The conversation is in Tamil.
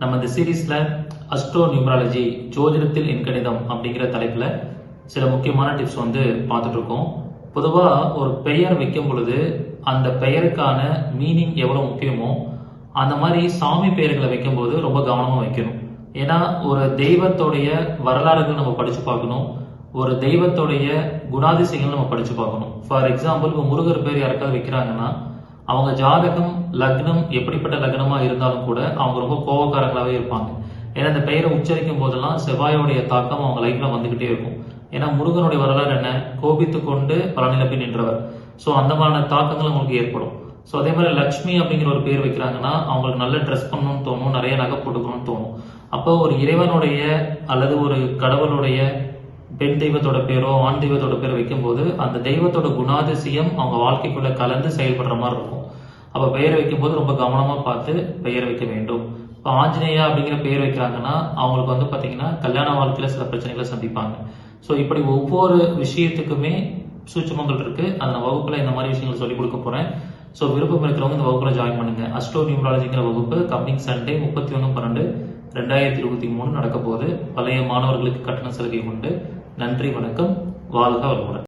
நம்ம இந்த சீரீஸ்ல அஸ்ட்ரோ நியூமராலஜி ஜோதிடத்தில் எண்கணிதம் அப்படிங்கிற தலைப்புல சில முக்கியமான டிப்ஸ் வந்து பார்த்துட்டு இருக்கோம் பொதுவா ஒரு பெயர் வைக்கும் பொழுது அந்த பெயருக்கான மீனிங் எவ்வளவு முக்கியமோ அந்த மாதிரி சாமி பெயர்களை வைக்கும்போது ரொம்ப கவனமா வைக்கணும். ஏன்னா ஒரு தெய்வத்துடைய வரலாறுகள் நம்ம படிச்சு பார்க்கணும். ஒரு தெய்வத்துடைய குணாதிசயங்கள் நம்ம படிச்சு பார்க்கணும். ஃபார் எக்ஸாம்பிள் இப்போ முருகர் பேர் யாருக்காவது வைக்கிறாங்கன்னா அவங்க ஜாதகம் லக்னம் எப்படிப்பட்ட லக்னமா இருந்தாலும் கூட அவங்க ரொம்ப கோபக்காரங்களாவே இருப்பாங்க. ஏன்னா இந்த பெயரை உச்சரிக்கும் போதெல்லாம் செவ்வாயோடைய தாக்கம் அவங்க லைஃப்ல வந்துகிட்டே இருக்கும். ஏன்னா முருகனுடைய வரலாறு என்ன? கோபித்து கொண்டு பலநிலப்பி நின்றவர். ஸோ அந்த மாதிரியான தாக்கங்கள் அவங்களுக்கு ஏற்படும். ஸோ அதே மாதிரி லக்ஷ்மி அப்படிங்கிற ஒரு பேர் வைக்கிறாங்கன்னா அவங்களுக்கு நல்ல ட்ரெஸ் பண்ணணும்னு தோணும் நிறைய நகை போட்டுக்கணும்னு தோணும். அப்போ ஒரு இறைவனுடைய அல்லது ஒரு கடவுளுடைய பெண் தெய்வத்தோட பேரோ ஆண் தெய்வத்தோட பேரோ வைக்கும்போது அந்த தெய்வத்தோட குணாதிசயம் அவங்க வாழ்க்கைக்குள்ள கலந்து செயல்படுற மாதிரி இருக்கும். அப்ப பெயர் வைக்கும்போது ரொம்ப கவனமா பார்த்து பெயர் வைக்க வேண்டும். இப்போ ஆஞ்சநேயா அப்படிங்கிற பெயர் வைக்கிறாங்கன்னா அவங்களுக்கு வந்து பார்த்தீங்கன்னா கல்யாண வாழ்க்கையில சில பிரச்சனைகளை சந்திப்பாங்க. ஸோ இப்படி ஒவ்வொரு விஷயத்துக்குமே சூட்சமங்கள் இருக்கு. அந்த வகுப்பில் வகுப்புல இந்த மாதிரி விஷயங்கள் சொல்லி கொடுக்க போறேன். ஸோ விருப்பம் இருக்கிறவங்க இந்த வகுப்புல ஜாயின் பண்ணுங்க. அஸ்ட்ரோ நியூமராலஜிங்கிற வகுப்பு கம்மிங் சண்டே முப்பத்தி ஒன்று பன்னெண்டு ரெண்டாயிரத்தி இருபத்தி மூணு நடக்க போகுது. பழைய மாணவர்களுக்கு கட்டண சலுகை உண்டு. நன்றி வணக்கம். வாழ்க வளமுடன்.